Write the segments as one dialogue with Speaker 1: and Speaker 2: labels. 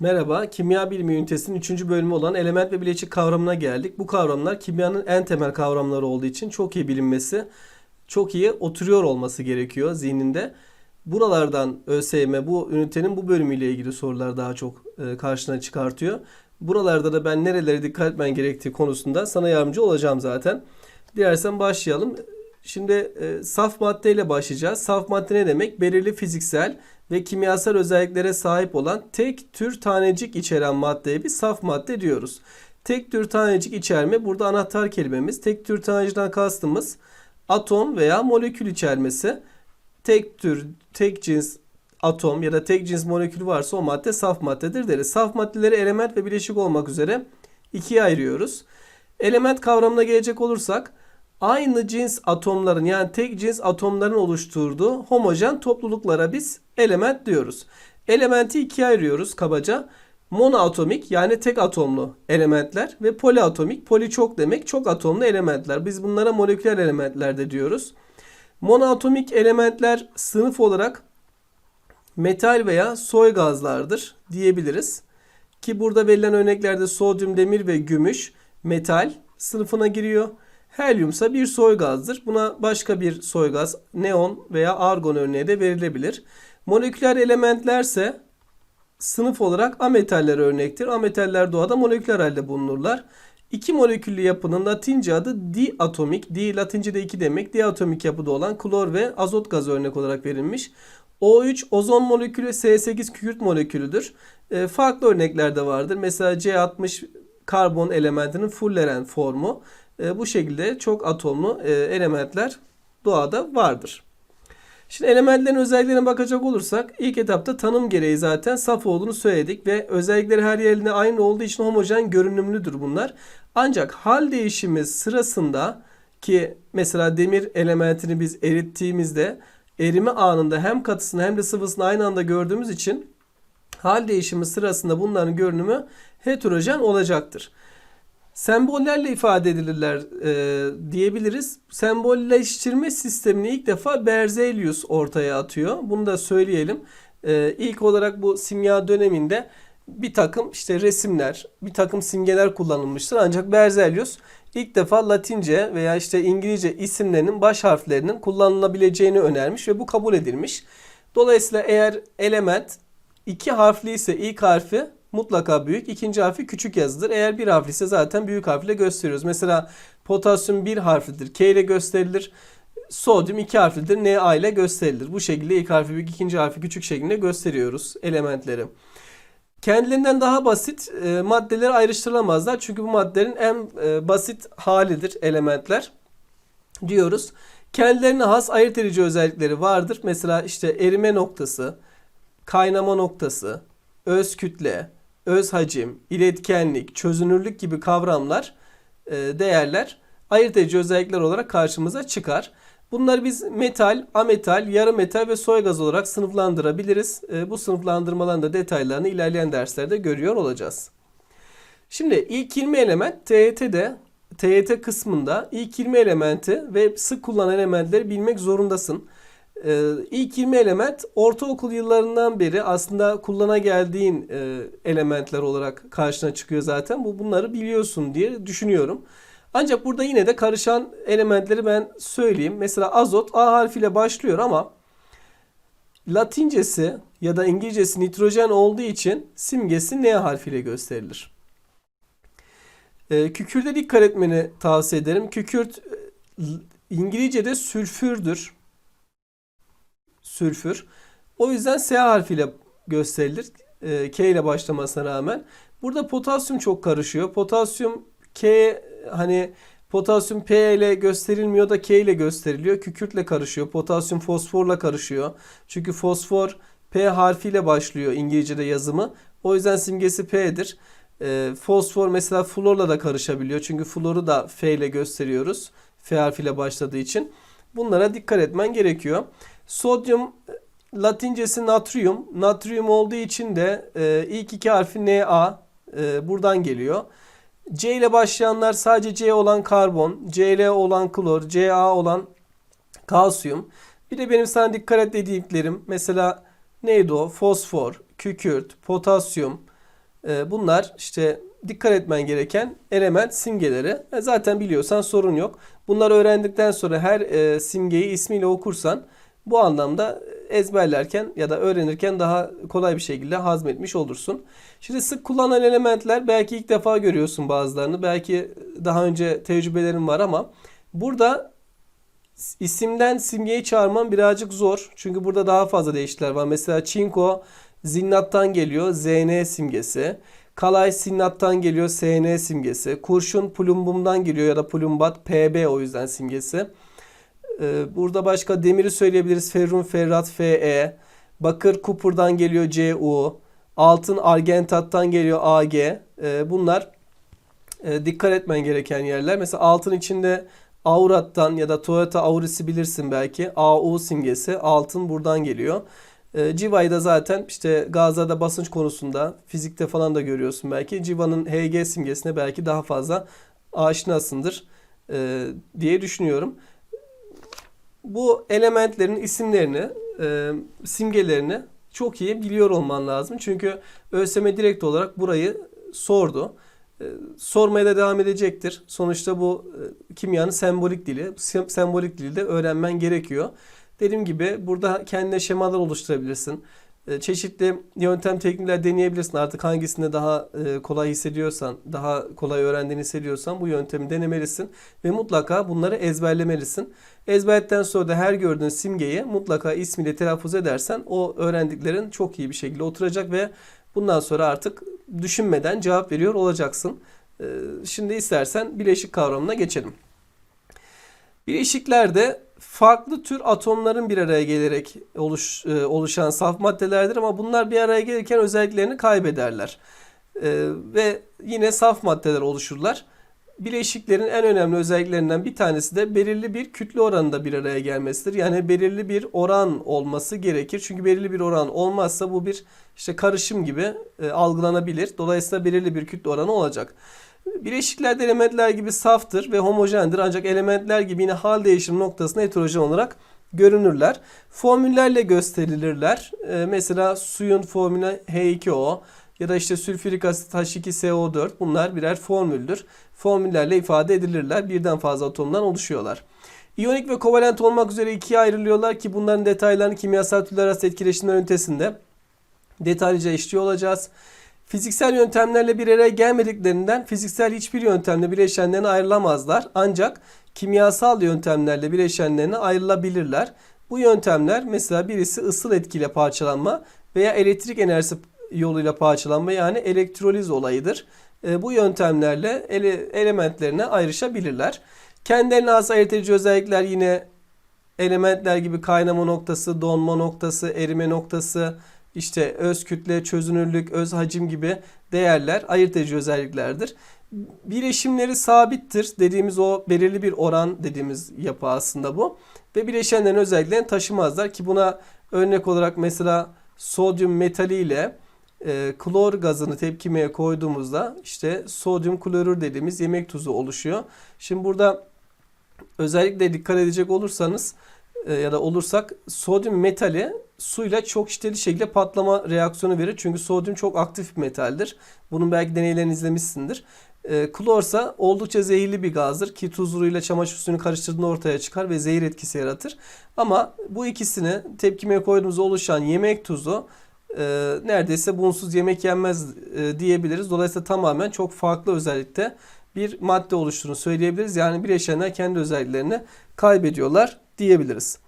Speaker 1: Merhaba, Kimya Bilimi Ünitesi'nin 3. bölümü olan element ve bileşik kavramına geldik. Bu kavramlar kimyanın en temel kavramları olduğu için çok iyi bilinmesi, çok iyi oturuyor olması gerekiyor zihninde. Buralardan ÖSYM bu ünitenin bu bölümüyle ilgili sorular daha çok e, karşına çıkartıyor. Buralarda da ben nerelere dikkat etmen gerektiği konusunda sana yardımcı olacağım zaten. Dilersen başlayalım. Şimdi e, saf maddeyle başlayacağız. Saf madde ne demek? Belirli fiziksel ve kimyasal özelliklere sahip olan tek tür tanecik içeren maddeye bir saf madde diyoruz. Tek tür tanecik içerme burada anahtar kelimemiz. Tek tür tanecikten kastımız atom veya molekül içermesi. Tek tür, tek cins atom ya da tek cins molekül varsa o madde saf maddedir deriz. Saf maddeleri element ve bileşik olmak üzere ikiye ayırıyoruz. Element kavramına gelecek olursak aynı cins atomların yani tek cins atomların oluşturduğu homojen topluluklara biz element diyoruz. Elementi ikiye ayırıyoruz kabaca. Monoatomik yani tek atomlu elementler ve poliatomik, poli çok demek çok atomlu elementler. Biz bunlara moleküler elementler de diyoruz. Monoatomik elementler sınıf olarak metal veya soy gazlardır diyebiliriz. Ki burada verilen örneklerde sodyum, demir ve gümüş metal sınıfına giriyor. Helyum ise bir soy gazdır. Buna başka bir soy gaz, neon veya argon örneği de verilebilir. Moleküler elementlerse sınıf olarak ametaller örnektir. Ametaller doğada moleküler halde bulunurlar. İki moleküllü yapının latince adı diatomik. Di latince'de iki demek. Diatomik yapıda olan klor ve azot gazı örnek olarak verilmiş. O3 ozon molekülü S8 kükürt molekülüdür. E, farklı örnekler de vardır. Mesela C60 karbon elementinin fulleren formu. E, bu şekilde çok atomlu e, elementler doğada vardır. Şimdi elementlerin özelliklerine bakacak olursak ilk etapta tanım gereği zaten saf olduğunu söyledik ve özellikleri her yerinde aynı olduğu için homojen görünümlüdür bunlar. Ancak hal değişimi sırasında ki mesela demir elementini biz erittiğimizde erime anında hem katısını hem de sıvısını aynı anda gördüğümüz için hal değişimi sırasında bunların görünümü heterojen olacaktır. Sembollerle ifade edilirler e, diyebiliriz. Sembolleştirme sistemini ilk defa Berzelius ortaya atıyor. Bunu da söyleyelim. E, ilk olarak bu simya döneminde bir takım işte resimler, bir takım simgeler kullanılmıştır. Ancak Berzelius ilk defa Latince veya işte İngilizce isimlerinin baş harflerinin kullanılabileceğini önermiş ve bu kabul edilmiş. Dolayısıyla eğer element iki harfli ise ilk harfi mutlaka büyük, ikinci harfi küçük yazılır. Eğer bir harfli ise zaten büyük harfle gösteriyoruz. Mesela potasyum bir harflidir, K ile gösterilir. Sodyum iki harflidir, Na ile gösterilir. Bu şekilde ilk harfi büyük, ikinci harfi küçük şeklinde gösteriyoruz elementleri. Kendilerinden daha basit e, maddeler ayrıştırılamazlar. Çünkü bu maddelerin en e, basit halidir elementler diyoruz. Kendilerine has ayırt edici özellikleri vardır. Mesela işte erime noktası, kaynama noktası, öz kütle, öz hacim, iletkenlik, çözünürlük gibi kavramlar, e, değerler ayırt edici özellikler olarak karşımıza çıkar. Bunları biz metal, ametal, yarı metal ve soy gaz olarak sınıflandırabiliriz. E, bu sınıflandırmaların da detaylarını ilerleyen derslerde görüyor olacağız. Şimdi ilk 20 element TYT'de TYT kısmında ilk 20 elementi ve sık kullanılan elementleri bilmek zorundasın. Ee, ilk 20 element ortaokul yıllarından beri aslında kullana geldiğin e, elementler olarak karşına çıkıyor zaten. Bu bunları biliyorsun diye düşünüyorum. Ancak burada yine de karışan elementleri ben söyleyeyim. Mesela azot A harfiyle başlıyor ama Latincesi ya da İngilizcesi nitrojen olduğu için simgesi N harfiyle gösterilir. E, kükürde dikkat etmeni tavsiye ederim. Kükürt e, İngilizce'de sülfürdür. Sülfür. O yüzden S harfiyle gösterilir. E, K ile başlamasına rağmen. Burada potasyum çok karışıyor. Potasyum K hani potasyum P ile gösterilmiyor da K ile gösteriliyor. Kükürtle karışıyor. Potasyum fosforla karışıyor. Çünkü fosfor P harfiyle başlıyor İngilizce'de yazımı. O yüzden simgesi P'dir. E, fosfor mesela florla da karışabiliyor. Çünkü floru da F ile gösteriyoruz. F harfiyle başladığı için. Bunlara dikkat etmen gerekiyor. Sodyum Latincesi natrium. Natrium olduğu için de e, ilk iki harfi Na e, buradan geliyor. C ile başlayanlar sadece C olan karbon, Cl olan klor, Ca olan kalsiyum. Bir de benim sana dikkat et dediklerim mesela neydi o? Fosfor, kükürt, potasyum, E, bunlar işte dikkat etmen gereken element simgeleri. E, zaten biliyorsan sorun yok. Bunları öğrendikten sonra her e, simgeyi ismiyle okursan bu anlamda ezberlerken ya da öğrenirken daha kolay bir şekilde hazmetmiş olursun. Şimdi sık kullanılan elementler belki ilk defa görüyorsun bazılarını. Belki daha önce tecrübelerin var ama burada isimden simgeyi çağırman birazcık zor. Çünkü burada daha fazla değişiklikler var. Mesela çinko zinnattan geliyor ZN simgesi. Kalay sinnattan geliyor SN simgesi. Kurşun plumbumdan geliyor ya da plumbat PB o yüzden simgesi. Ee, burada başka demiri söyleyebiliriz. Ferrun, ferrat, Fe. Bakır kupurdan geliyor Cu. Altın argentattan geliyor Ag. Ee, bunlar e, dikkat etmen gereken yerler. Mesela altın içinde Aurat'tan ya da Toyota Auris'i bilirsin belki. AU simgesi altın buradan geliyor. E, Civa'yı da zaten işte gazlarda basınç konusunda fizikte falan da görüyorsun belki. Civa'nın Hg simgesine belki daha fazla aşinasındır e, diye düşünüyorum. Bu elementlerin isimlerini, e, simgelerini çok iyi biliyor olman lazım. Çünkü ÖSYM direkt olarak burayı sordu. E, sormaya da devam edecektir. Sonuçta bu e, kimyanın sembolik dili. Sem- Sembolik dili de öğrenmen gerekiyor. Dediğim gibi burada kendine şemalar oluşturabilirsin. E, Çeşitli yöntem teknikler deneyebilirsin. Artık hangisinde daha e, kolay hissediyorsan, daha kolay öğrendiğini hissediyorsan bu yöntemi denemelisin. Ve mutlaka bunları ezberlemelisin. Ezberledikten sonra da her gördüğün simgeyi mutlaka ismiyle telaffuz edersen o öğrendiklerin çok iyi bir şekilde oturacak ve bundan sonra artık düşünmeden cevap veriyor olacaksın. E, Şimdi istersen bileşik kavramına geçelim. Bileşiklerde farklı tür atomların bir araya gelerek oluş, e, oluşan saf maddelerdir ama bunlar bir araya gelirken özelliklerini kaybederler. E, ve yine saf maddeler oluşurlar. Bileşiklerin en önemli özelliklerinden bir tanesi de belirli bir kütle oranında bir araya gelmesidir. Yani belirli bir oran olması gerekir. Çünkü belirli bir oran olmazsa bu bir işte karışım gibi e, algılanabilir. Dolayısıyla belirli bir kütle oranı olacak. Bileşiklerde elementler gibi saftır ve homojendir ancak elementler gibi yine hal değişim noktasında heterojen olarak görünürler. Formüllerle gösterilirler. Ee, mesela suyun formülü H2O ya da işte sülfürik asit H2SO4 bunlar birer formüldür. Formüllerle ifade edilirler. Birden fazla atomdan oluşuyorlar. İyonik ve kovalent olmak üzere ikiye ayrılıyorlar ki bunların detaylarını kimyasal türler arası etkileşimler ünitesinde detaylıca işliyor olacağız. Fiziksel yöntemlerle bir araya gelmediklerinden fiziksel hiçbir yöntemle bileşenlerine ayrılamazlar. Ancak kimyasal yöntemlerle bileşenlerine ayrılabilirler. Bu yöntemler mesela birisi ısıl etkiyle parçalanma veya elektrik enerjisi yoluyla parçalanma yani elektroliz olayıdır. E, bu yöntemlerle ele, elementlerine ayrışabilirler. Kendilerine has ayırt özellikler yine elementler gibi kaynama noktası, donma noktası, erime noktası, işte öz kütle, çözünürlük, öz hacim gibi değerler ayırt edici özelliklerdir. Bileşimleri sabittir dediğimiz o belirli bir oran dediğimiz yapı aslında bu. Ve bileşenlerin özelliklerini taşımazlar ki buna örnek olarak mesela sodyum metali ile e, klor gazını tepkimeye koyduğumuzda işte sodyum klorür dediğimiz yemek tuzu oluşuyor. Şimdi burada özellikle dikkat edecek olursanız e, ya da olursak sodyum metali suyla çok şiddetli şekilde patlama reaksiyonu verir. Çünkü sodyum çok aktif bir metaldir. Bunun belki deneylerini izlemişsindir. E, klorsa oldukça zehirli bir gazdır ki tuzluyla çamaşır suyunu karıştırdığında ortaya çıkar ve zehir etkisi yaratır. Ama bu ikisini tepkimeye koyduğumuzda oluşan yemek tuzu e, neredeyse bunsuz yemek yenmez e, diyebiliriz. Dolayısıyla tamamen çok farklı özellikte bir madde oluşturduğunu söyleyebiliriz. Yani bileşenler kendi özelliklerini kaybediyorlar diyebiliriz.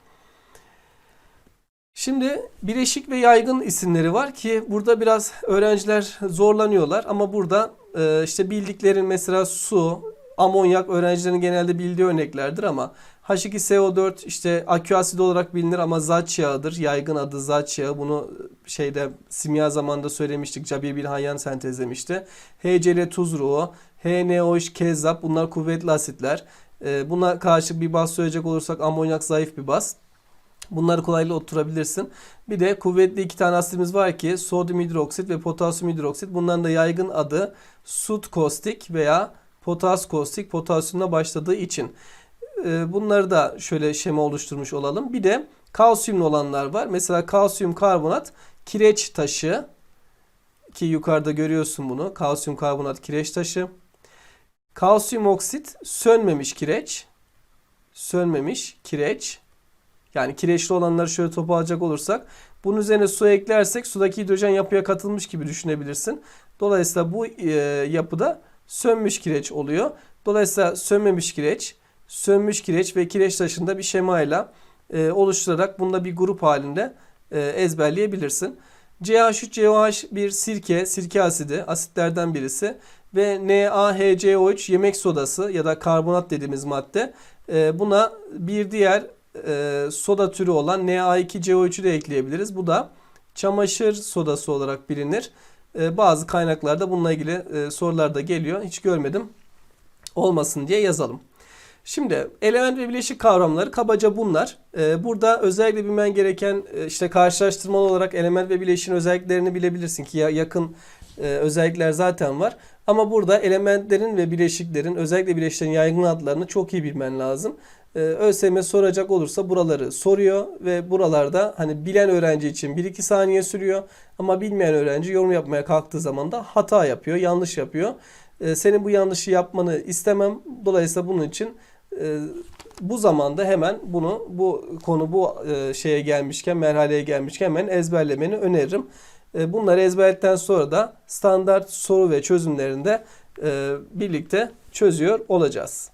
Speaker 1: Şimdi bileşik ve yaygın isimleri var ki burada biraz öğrenciler zorlanıyorlar ama burada e, işte bildiklerin mesela su, amonyak öğrencilerin genelde bildiği örneklerdir ama H2SO4 işte akü asit olarak bilinir ama zat yağıdır. Yaygın adı zat yağı. Bunu şeyde simya zamanında söylemiştik. Cabir Bilhayyan sentezlemişti. HCl tuz ruhu, HNO3 kezzap bunlar kuvvetli asitler. E, buna karşı bir baz söyleyecek olursak amonyak zayıf bir baz. Bunları kolaylıkla oturabilirsin. Bir de kuvvetli iki tane asitimiz var ki sodyum hidroksit ve potasyum hidroksit. Bunların da yaygın adı sut kostik veya potas kostik potasyumla başladığı için. Ee, Bunları da şöyle şema oluşturmuş olalım. Bir de kalsiyumlu olanlar var. Mesela kalsiyum karbonat kireç taşı ki yukarıda görüyorsun bunu. Kalsiyum karbonat kireç taşı. Kalsiyum oksit sönmemiş kireç. Sönmemiş kireç. Yani kireçli olanları şöyle toparlayacak olursak bunun üzerine su eklersek sudaki hidrojen yapıya katılmış gibi düşünebilirsin. Dolayısıyla bu e, yapıda sönmüş kireç oluyor. Dolayısıyla sönmemiş kireç, sönmüş kireç ve kireç taşında bir şemayla e, oluşturarak bunda bir grup halinde e, ezberleyebilirsin. CH3COH bir sirke, sirke asidi, asitlerden birisi ve NaHCO3 yemek sodası ya da karbonat dediğimiz madde. E, buna bir diğer e, soda türü olan Na2CO3'ü de ekleyebiliriz. Bu da çamaşır sodası olarak bilinir. E, bazı kaynaklarda bununla ilgili e, sorular da geliyor. Hiç görmedim. Olmasın diye yazalım. Şimdi element ve bileşik kavramları kabaca bunlar. E, burada özellikle bilmen gereken e, işte karşılaştırmalı olarak element ve bileşiğin özelliklerini bilebilirsin ki ya yakın e, özellikler zaten var. Ama burada elementlerin ve bileşiklerin özellikle bileşiklerin yaygın adlarını çok iyi bilmen lazım. Ee, ÖSYM soracak olursa buraları soruyor ve buralarda hani bilen öğrenci için 1-2 saniye sürüyor ama bilmeyen öğrenci yorum yapmaya kalktığı zaman da hata yapıyor, yanlış yapıyor. Ee, senin bu yanlışı yapmanı istemem. Dolayısıyla bunun için e, bu zamanda hemen bunu bu konu bu e, şeye gelmişken, merhaleye gelmişken hemen ezberlemeni öneririm. E, bunları ezberledikten sonra da standart soru ve çözümlerinde e, birlikte çözüyor olacağız.